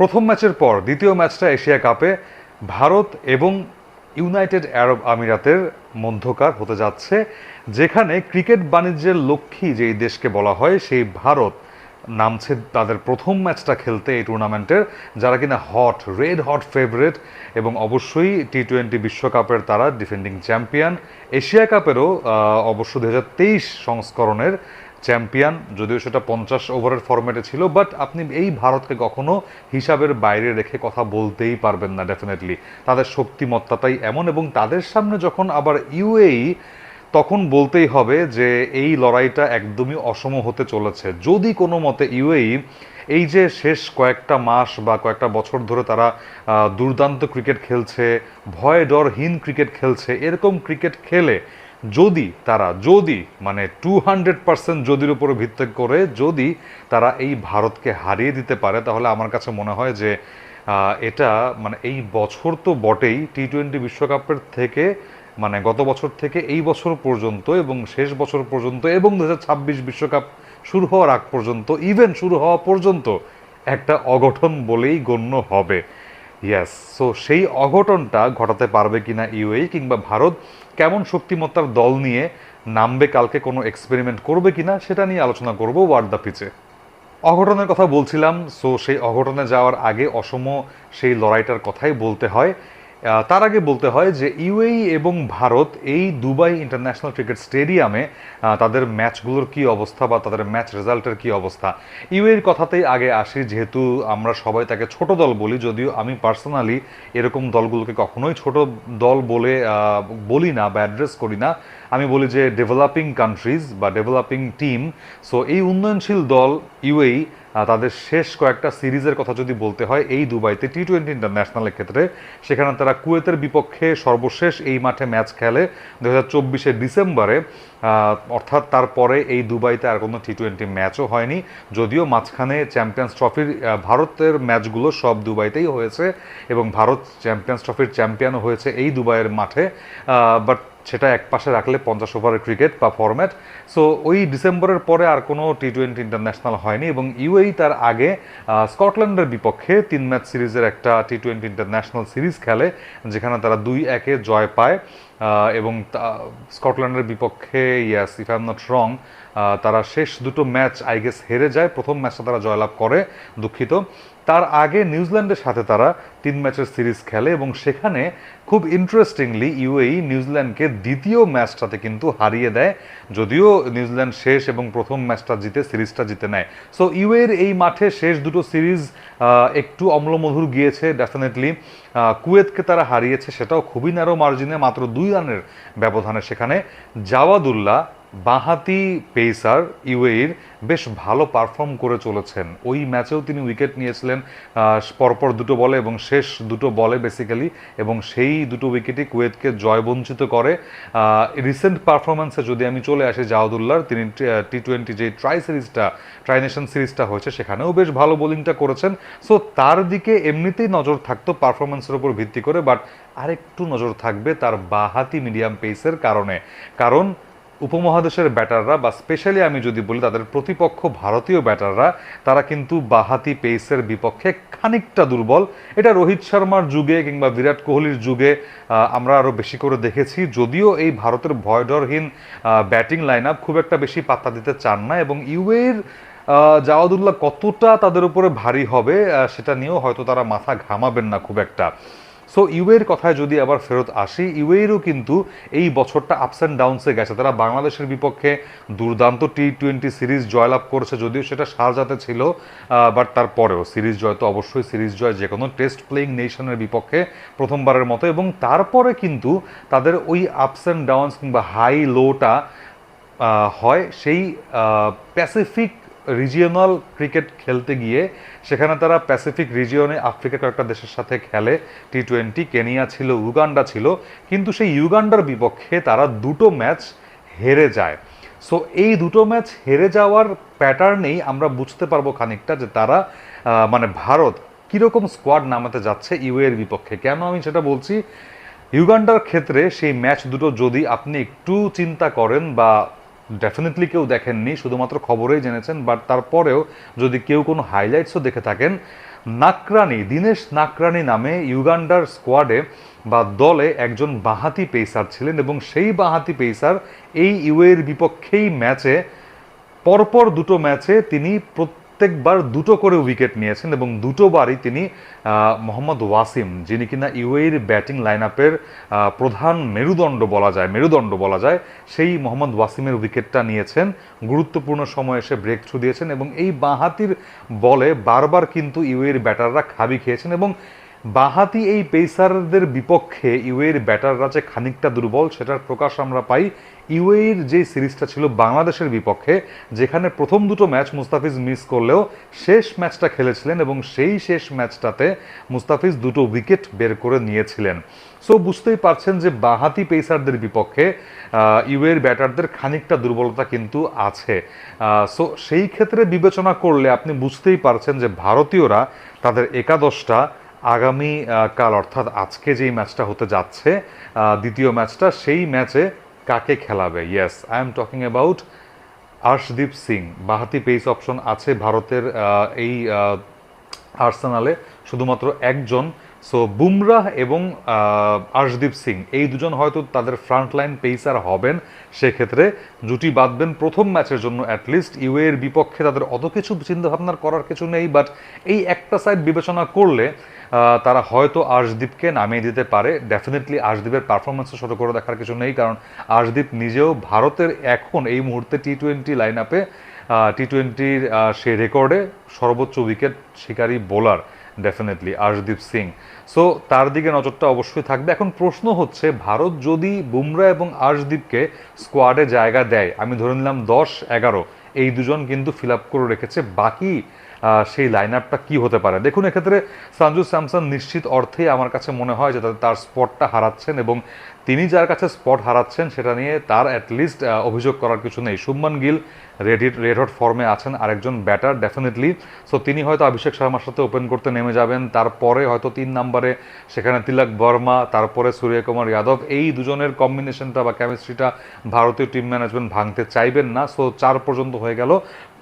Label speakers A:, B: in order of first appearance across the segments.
A: প্রথম ম্যাচের পর দ্বিতীয় ম্যাচটা এশিয়া কাপে ভারত এবং ইউনাইটেড আরব আমিরাতের মধ্যকার হতে যাচ্ছে, যেখানে ক্রিকেট বাণিজ্যের লক্ষ্মী যেই দেশকে বলা হয়, সেই ভারত নামছে তাদের প্রথম ম্যাচটা খেলতে এই টুর্নামেন্টের, যারা কিনা হট, রেড হট ফেভারিট এবং অবশ্যই টি টোয়েন্টি বিশ্বকাপের তারা ডিফেন্ডিং চ্যাম্পিয়ন এশিয়া কাপেরও অবশ্য দু সংস্করণের চ্যাম্পিয়ন, যদিও সেটা পঞ্চাশ ওভারের ফরম্যাটে ছিল বাট আপনি এই ভারতকে কখনো হিসাবের বাইরে রেখে কথা বলতেই পারবেন না ডেফিনেটলি তাদের শক্তিমত্তাটাই এমন এবং তাদের সামনে যখন আবার ইউএই, তখন বলতেই হবে যে এই লড়াইটা একদমই অসম হতে চলেছে। যদি কোনো মতে ইউএই এই যে শেষ কয়েকটা মাস বা কয়েকটা বছর ধরে তারা দুর্দান্ত ক্রিকেট খেলছে ভয় ডরহীন ক্রিকেট খেলছে, এরকম ক্রিকেট খেলে যদি তারা, যদি মানে টু হান্ড্রেড পার্সেন্ট যদির উপরে ভিত্তি করে যদি তারা এই ভারতকে হারিয়ে দিতে পারে, তাহলে আমার কাছে মনে হয় যে এটা মানে এই বছর তো বটেই টি টোয়েন্টি বিশ্বকাপের থেকে মানে গত বছর থেকে এই বছর পর্যন্ত এবং শেষ বছর পর্যন্ত এবং দু বিশ্বকাপ শুরু হওয়ার আগ পর্যন্ত ইভেন শুরু হওয়া পর্যন্ত একটা অঘটন বলেই গণ্য হবে। ইয়াস সো সেই অঘটনটা ঘটাতে পারবে কিনা ইউএই কিংবা ভারত কেমন শক্তিমত্তার দল নিয়ে নামবে, কালকে কোনো এক্সপেরিমেন্ট করবে কিনা সেটা নিয়ে আলোচনা করব ওয়ার্ড দ্য পিচে অঘটনের কথা বলছিলাম সো সেই অঘটনে যাওয়ার আগে অসম সেই লড়াইটার কথাই বলতে হয়। তার আগে বলতে হয় যে ইউএই এবং ভারত এই দুবাই ইন্টারন্যাশনাল ক্রিকেট স্টেডিয়ামে তাদের ম্যাচগুলোর কি অবস্থা বা তাদের ম্যাচ রেজাল্টের কি অবস্থা? ইউএর কথাতেই আগে আসি, যেহেতু আমরা সবাই তাকে ছোট দল বলি, যদিও আমি পার্সোনালি এরকম দলগুলোকে কখনোই ছোট দল বলে বলি না বা অ্যাড্রেস করি না। আমি বলি যে ডেভেলপিং কান্ট্রিজ বা ডেভেলপিং টিম। সো এই উন্নয়নশীল দল ইউএই তাদের শেষ কয়েকটা সিরিজের কথা যদি বলতে হয়, এই দুবাইতে টি টোয়েন্টি ইন্টারন্যাশনালের ক্ষেত্রে, সেখানে তারা কুয়েতের বিপক্ষে সর্বশেষ এই মাঠে ম্যাচ খেলে। দু হাজার ডিসেম্বরে অর্থাৎ তারপরে এই দুবাইতে আর কোনো টি টোয়েন্টি ম্যাচও হয়নি। যদিও মাঝখানে চ্যাম্পিয়ন্স ট্রফির ভারতের ম্যাচগুলো সব দুবাইতেই হয়েছে এবং ভারত চ্যাম্পিয়ন্স ট্রফির চ্যাম্পিয়নও হয়েছে এই দুবাইয়ের মাঠে। বাট সেটা এক পাশে রাখলে পঞ্চাশ ওভারের ক্রিকেট বা ফরম্যাট সো ওই ডিসেম্বরের পরে আর কোনো টি টোয়েন্টি ইন্টারন্যাশনাল হয়নি এবং ইউএই তার আগে স্কটল্যান্ডের বিপক্ষে তিন ম্যাচ সিরিজের একটা টি টোয়েন্টি ইন্টারন্যাশনাল সিরিজ খেলে, যেখানে তারা দুই একে জয় পায়। এবং স্কটল্যান্ডের বিপক্ষে yes if I am not wrong তারা শেষ দুটো ম্যাচ আই গেস হেরে যায়। প্রথম ম্যাচটা তারা জয়লাভ করে, দুঃখিত। তার আগে নিউজিল্যান্ডের সাথে তারা তিন ম্যাচের সিরিজ খেলে এবং সেখানে খুব ইন্টারেস্টিংলি ইউএই নিউজিল্যান্ডকে দ্বিতীয় ম্যাচটাতে কিন্তু হারিয়ে দেয়, যদিও নিউজিল্যান্ড শেষ এবং প্রথম ম্যাচটা জিতে, সিরিজটা জিতে নেয়। সো ইউএর এই মাঠে শেষ দুটো সিরিজ একটু অম্লমধুর গিয়েছে ডেফিনেটলি কুয়েতকে তারা হারিয়েছে, সেটাও খুবই ন্যারো মার্জিনে মাত্র দুই রানের ব্যবধানে সেখানে জাওয়াদুল্লাহ বাঁহাতি পেসার ইউএইর বেশ ভালো পারফর্ম করে চলেছেন। ওই ম্যাচেও তিনি উইকেট নিয়েছিলেন পরপর দুটো বলে এবং শেষ দুটো বলে বেসিক্যালি এবং সেই দুটো উইকেটই কুয়েতকে জয়বঞ্চিত করে। রিসেন্ট পারফরমেন্সে যদি আমি চলে আসি জাওদুল্লাহর তিনি টি টোয়েন্টি যে ট্রাই সিরিজটা ট্রাই নেশন সিরিজটা হয়েছে, সেখানেও বেশ ভালো বোলিংটা করেছেন। সো তার দিকে এমনিতেই নজর থাকতো পারফরমেন্সের উপর ভিত্তি করে বাট আরেকটু নজর থাকবে তার বাহাতি মিডিয়াম পেসের কারণে। কারণ উপমহাদেশের ব্যাটাররা, বা স্পেশালি আমি যদি বলি তাদের প্রতিপক্ষ ভারতীয় ব্যাটাররা, তারা কিন্তু বাহাতি পেসের বিপক্ষে খানিকটা দুর্বল। এটা রোহিত শর্মার যুগে কিংবা বিরাট কোহলির যুগে আমরা আরও বেশি করে দেখেছি। যদিও এই ভারতের ভয়ডরহীন ব্যাটিং লাইন আপ খুব একটা বেশি পাত্তা দিতে চান না এবং ইউএর জাওয়াদুল্লাহ কতটা তাদের উপরে ভারী হবে সেটা নিয়েও হয়তো তারা মাথা ঘামাবেন না খুব একটা। সো ইউএর কথায় যদি আবার ফেরত আসি ইউএরও কিন্তু এই বছরটা আপস অ্যান্ড ডাউনসে গেছে। তারা বাংলাদেশের বিপক্ষে দুর্দান্ত টি টোয়েন্টি সিরিজ জয়লাভ করেছে যদিও সেটা সারজাতে ছিল বাট তারপরেও সিরিজ জয় তো অবশ্যই সিরিজ জয় যে কোনো টেস্ট প্লেইং নেশনের বিপক্ষে প্রথমবারের মতো। এবং তারপরে কিন্তু তাদের ওই আপস অ্যান্ড ডাউনস কিংবা হাই লোটা হয় সেই প্যাসিফিক রিজিয়নাল ক্রিকেট খেলতে গিয়ে সেখানে তারা প্যাসিফিক রিজিয়নে আফ্রিকার কয়েকটা দেশের সাথে খেলে। টি টোয়েন্টি কেনিয়া ছিল, উগান্ডা ছিল। কিন্তু সেই ইউগান্ডার বিপক্ষে তারা দুটো ম্যাচ হেরে যায়। সো এই দুটো ম্যাচ হেরে যাওয়ার প্যাটার্নেই আমরা বুঝতে পারব খানিকটা যে তারা মানে ভারত কীরকম স্কোয়াড নামাতে যাচ্ছে ইউ এর বিপক্ষে। কেন আমি সেটা বলছি? ইউগান্ডার ক্ষেত্রে সেই ম্যাচ দুটো যদি আপনি একটু চিন্তা করেন বা ডেফিনেটলি কেউ দেখেননি, শুধুমাত্র খবরেই জেনেছেন বাট তারপরেও যদি কেউ কোনো হাইলাইটসও দেখে থাকেন, নাকরানি, দীনেশ নাকরানি নামে ইউগান্ডার স্কোয়াডে বা দলে একজন বাহাতি পেসার ছিলেন এবং সেই বাহাতি পেসার এই ইউএর বিপক্ষেই ম্যাচে পরপর দুটো ম্যাচে তিনি প্রত্যেকবার দুটো করে উইকেট নিয়েছেন এবং দুটোবারই তিনি মোহাম্মদ ওয়াসিম, যিনি কিনা ইউএর ব্যাটিং লাইন আপের প্রধান মেরুদণ্ড বলা যায়, মেরুদণ্ড বলা যায়, সেই মোহাম্মদ ওয়াসিমের উইকেটটা নিয়েছেন। গুরুত্বপূর্ণ সময় এসে ব্রেক থ্রু দিয়েছেন এবং এই বাঁহাতির বলে বারবার কিন্তু ইউএর ব্যাটাররা খাবি খেয়েছেন এবং বাহাতি এই পেসারদের বিপক্ষে ইউএর ব্যাটাররা যে খানিকটা দুর্বল, সেটার প্রকাশ আমরা পাই ইউএর যে সিরিজটা ছিল বাংলাদেশের বিপক্ষে, যেখানে প্রথম দুটো ম্যাচ মুস্তাফিজ মিস করলেও শেষ ম্যাচটা খেলেছিলেন এবং সেই শেষ ম্যাচটাতে মুস্তাফিজ দুটো উইকেট বের করে নিয়েছিলেন। সো বুঝতেই পারছেন যে বাহাতি পেসারদের বিপক্ষে ইউএর ব্যাটারদের খানিকটা দুর্বলতা কিন্তু আছে। সো সেই ক্ষেত্রে বিবেচনা করলে আপনি বুঝতেই পারছেন যে ভারতীয়রা তাদের একাদশটা আগামী কাল অর্থাৎ আজকে যেই ম্যাচটা হতে যাচ্ছে দ্বিতীয় ম্যাচটা, সেই ম্যাচে কাকে খেলাবে? Yes I am talking about Arshdeep Singh বাহাতি pace option আছে ভারতের এই আর্সেনালে শুধুমাত্র একজন সো বুমরাহ এবং আহ, আর্শদীপ সিং এই দুজন হয়তো তাদের ফ্রন্ট লাইন পেসার হবেন। সেক্ষেত্রে জুটি বাঁধবেন প্রথম ম্যাচের জন্য অ্যাটলিস্ট ইউএ এর বিপক্ষে তাদের অত কিছু চিন্তা ভাবনার করার কিছু নেই বাট এই একটা সাইড বিবেচনা করলে তারা হয়তো আর্শদীপকে নামিয়ে দিতে পারে। ডেফিনেটলি আর্শদীপের পারফরমেন্স ছোট করে দেখার কিছু নেই কারণ আর্শদীপ নিজেও ভারতের এখন এই মুহূর্তে টি টোয়েন্টি লাইন আপে টি টোয়েন্টির সে রেকর্ডে সর্বোচ্চ উইকেট শিকারী bowler definitely Arshdeep Singh. So তার দিকে নজরটা অবশ্যই থাকবে। এখন প্রশ্ন হচ্ছে, ভারত যদি বুমরা এবং আশদীপকে স্কোয়াডে জায়গা দেয়, আমি ধরে নিলাম দশ এগারো, এই দুজন কিন্তু ফিল আপ করে রেখেছে। বাকি সেই লাইন আপটা কী হতে পারে? দেখুন, এক্ষেত্রে সঞ্জু স্যামসন নিশ্চিত অর্থেই আমার কাছে মনে হয় যে তার স্পটটা হারাচ্ছেন এবং তিনি যার কাছে স্পট হারাচ্ছেন সেটা নিয়ে তার অ্যাটলিস্ট অভিযোগ করার কিছু নেই। Shubman Gill ready red hot ফর্মে আছেন আরেকজন ব্যাটার ডেফিনেটলি সো তিনি হয়তো অভিষেক শর্মার সাথে ওপেন করতে নেমে যাবেন। তারপরে হয়তো তিন নম্বরে সেখানে তিলক বর্মা, তারপরে সূর্যকুমার যাদব। এই দুজনের কম্বিনেশনটা বা কেমিস্ট্রিটা ভারতীয় টিম ম্যানেজমেন্ট ভাঙতে চাইবেন না। সো চার পর্যন্ত হয়ে গেল।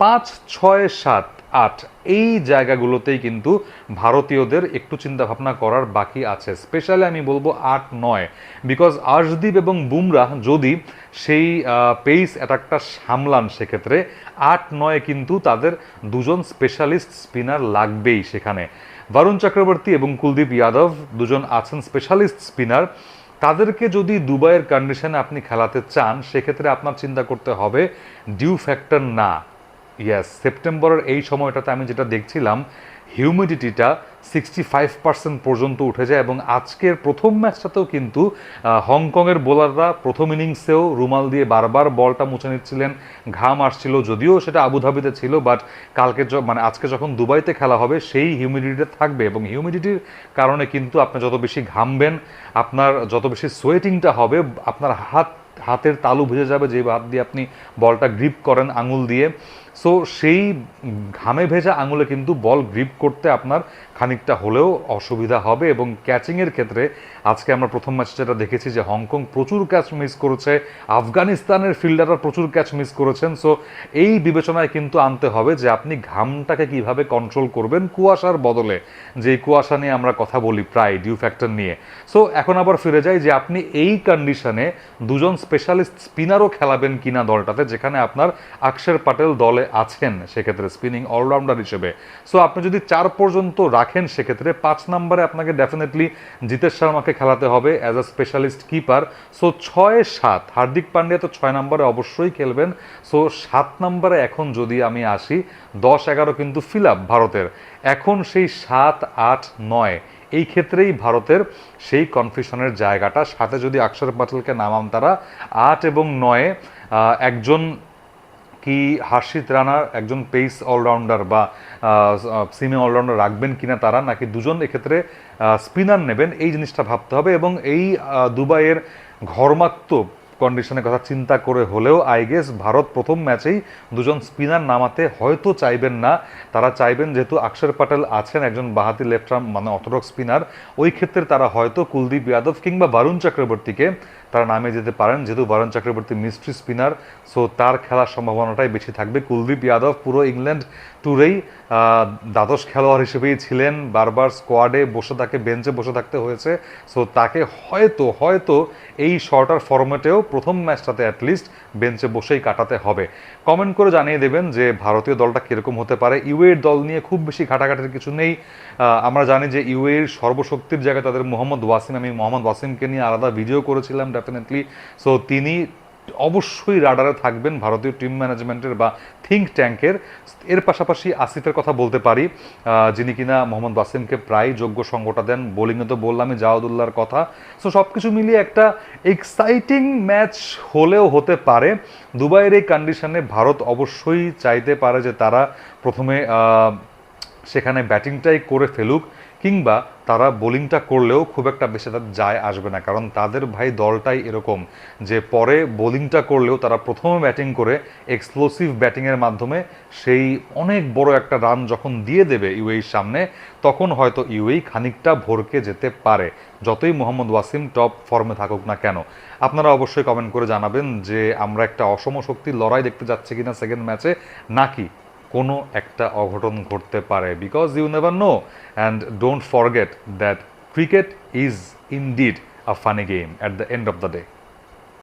A: পাঁচ, ছয়, সাত। আট। এই জায়গাগুলোতেই কিন্তু ভারতীয়দের একটু চিন্তা ভাবনা করার বাকি আছে। স্পেশালি আমি বলব আট নয়। বিকজ আর্শদীপ এবং বুমরাহ যদি সেই পেস অ্যাটাকটা সামলান সেক্ষেত্রে, আট নয় কিন্তু তাদের দুজন স্পেশালিস্ট স্পিনার লাগবেই সেখানে। বরুণ চক্রবর্তী এবং কুলদীপ যাদব দুজন আছেন স্পেশালিস্ট স্পিনার তাদেরকে যদি দুবাইয়ের কন্ডিশনে আপনি খেলাতে চান, সেক্ষেত্রে আপনার চিন্তা করতে হবে ডিউ ফ্যাক্টর না। ইয়েস সেপ্টেম্বরের এই সময়টাতে আমি যেটা দেখছিলাম হিউমিডিটিটা সিক্সটি ফাইভ পার্সেন্ট পর্যন্ত উঠে যায় এবং আজকের প্রথম ম্যাচটাতেও কিন্তু হংকংয়ের বোলাররা প্রথম ইনিংসেও রুমাল দিয়ে বারবার বলটা মুছে নিচ্ছিলেন, ঘাম আসছিল, যদিও সেটা আবুধাবিতে ছিল বাট কালকে মানে আজকে যখন দুবাইতে খেলা হবে, সেই হিউমিডিটিটা থাকবে এবং হিউমিডিটির কারণে কিন্তু আপনি যত বেশি ঘামবেন, আপনার যত বেশি সোয়েটিংটা হবে, আপনার হাত, হাতের তালু ভিজে যাবে যে হাত দিয়ে আপনি বলটা গ্রিপ করেন আঙুল দিয়ে। সো সেই ঘামে ভেজা আঙুলে কিন্তু বল গ্রিপ করতে আপনার খানিকটা হলেও অসুবিধা হবে এবং ক্যাচিংয়ের ক্ষেত্রে আজকে আমরা প্রথম ম্যাচে যেটা দেখেছি যে হংকং প্রচুর ক্যাচ মিস করেছে, আফগানিস্তানের ফিল্ডাররা প্রচুর ক্যাচ মিস করেছেন। সো এই বিবেচনায় কিন্তু আনতে হবে যে আপনি ঘামটাকে কীভাবে কন্ট্রোল করবেন কুয়াশার বদলে। যে কুয়াশা নিয়ে আমরা কথা বলি প্রায় ডিউ ফ্যাক্টর নিয়ে। সো এখন আবার ফিরে যাই যে আপনি এই কন্ডিশনে দুজন স্পেশালিস্ট স্পিনারও খেলাবেন কিনা দলটাতে, যেখানে আপনার অক্ষর পাটেল দলে আছেন সেক্ষেত্রে স্পিনিং অলরাউন্ডার হিসেবে। সো আপনি যদি চার পর্যন্ত রাখেন সেক্ষেত্রে পাঁচ নম্বরে আপনাকে ডেফিনেটলি জিতেশ শর্মাকে খেলাতে হবে as a specialist keeper so ছয় সাত, হার্দিক পান্ডিয়া তো ছয় নম্বরে অবশ্যই খেলবেন। সো সাত নম্বরে এখন যদি আমি আসি, দশ এগারো কিন্তু ফিল আপ ভারতের। এখন সেই সাত, আট, নয়, এই ক্ষেত্রেই ভারতের সেই কনফিউশনের জায়গাটা। সাথে যদি অক্ষর পাটেলকে নামান তারা, আট এবং নয়ে একজন কি হার্ষিত রানার একজন পেস অলরাউন্ডার বা সিমি অলরাউন্ডার রাখবেন কিনা তারা, নাকি দুজন এক্ষেত্রে স্পিনার নেবেন, এই জিনিসটা ভাবতে হবে এবং এই দুবাইয়ের ঘর্মাক্ত কন্ডিশনের কথা চিন্তা করে হলেও, আই গেস ভারত প্রথম ম্যাচেই দুজন স্পিনার নামাতে হয়তো চাইবেন না। তারা চাইবেন যেহেতু অক্ষর প্যাটেল আছেন একজন বাহাতি লেফট মানে অর্থোডক্স স্পিনার, ওই ক্ষেত্রে তারা হয়তো কুলদীপ যাদব কিংবা বারুণ চক্রবর্তীকে তারা নামে যেতে পারেন। যেহেতু বরণ চক্রবর্তী মিস্ট্রি স্পিনার, সো তার খেলার সম্ভাবনাটাই বেশি থাকবে। কুলদীপ যাদব পুরো ইংল্যান্ড ট্যুরেই দ্বাদশ খেলোয়াড় হিসেবেই ছিলেন। বারবার স্কোয়াডে বসে তাকে, বেঞ্চে বসে থাকতে হয়েছে। সো তাকে হয়তো হয়তো এই শর্টার ফরম্যাটেও প্রথম ম্যাচটাতে অ্যাটলিস্ট বেঞ্চে বসেই কাটাতে হবে। কমেন্ট করে জানিয়ে দেবেন যে ভারতীয় দলটা কীরকম হতে পারে। ইউএর দল নিয়ে খুব বেশি ঘাটাঘাটির কিছু নেই। আমরা জানি যে ইউএর সর্বশক্তির জায়গায় তাদের মোহাম্মদ ওয়াসিম। আমি মোহাম্মদ ওয়াসিমকে নিয়ে আলাদা ভিডিও করেছিলাম। ডেফিনেটলি সো তিনি অবশ্যই রাডারে থাকবেন ভারতীয় টিম ম্যানেজমেন্টের বা থিঙ্ক ট্যাঙ্কের এর পাশাপাশি আসিফের কথা বলতে পারি যিনি কিনা মোহাম্মদ ওয়াসিমকে প্রায় যোগ্য সঙ্গটা দেন। বোলিংয়ে তো বললামই জাওয়াদুল্লাহর কথা। সো সব কিছু মিলিয়ে একটা এক্সাইটিং ম্যাচ হলেও হতে পারে। দুবাইয়ের এই কন্ডিশনে ভারত অবশ্যই চাইতে পারে যে তারা প্রথমে সেখানে ব্যাটিংটাই করে ফেলুক। কিংবা তারা বোলিংটা করলেও খুব একটা বেশি তার যায় আসবে না, কারণ তাদের ভাই দলটাই এরকম যে পরে বোলিংটা করলেও তারা প্রথমে ব্যাটিং করে এক্সপ্লোসিভ ব্যাটিংয়ের মাধ্যমে সেই অনেক বড় একটা রান যখন দিয়ে দেবে ইউএইর সামনে, তখন হয়তো ইউএই খানিকটা ভরকে যেতে পারে, যতই মোহাম্মদ ওয়াসিম টপ ফর্মে থাকুক না কেন। আপনারা অবশ্যই কমেন্ট করে জানাবেন যে আমরা একটা অসম শক্তির লড়াই দেখতে যাচ্ছি কিনা সেকেন্ড ম্যাচে নাকি কোনো একটা অঘটন ঘটতে পারে। Because you never know and don't forget that cricket is indeed a funny game at the end of the day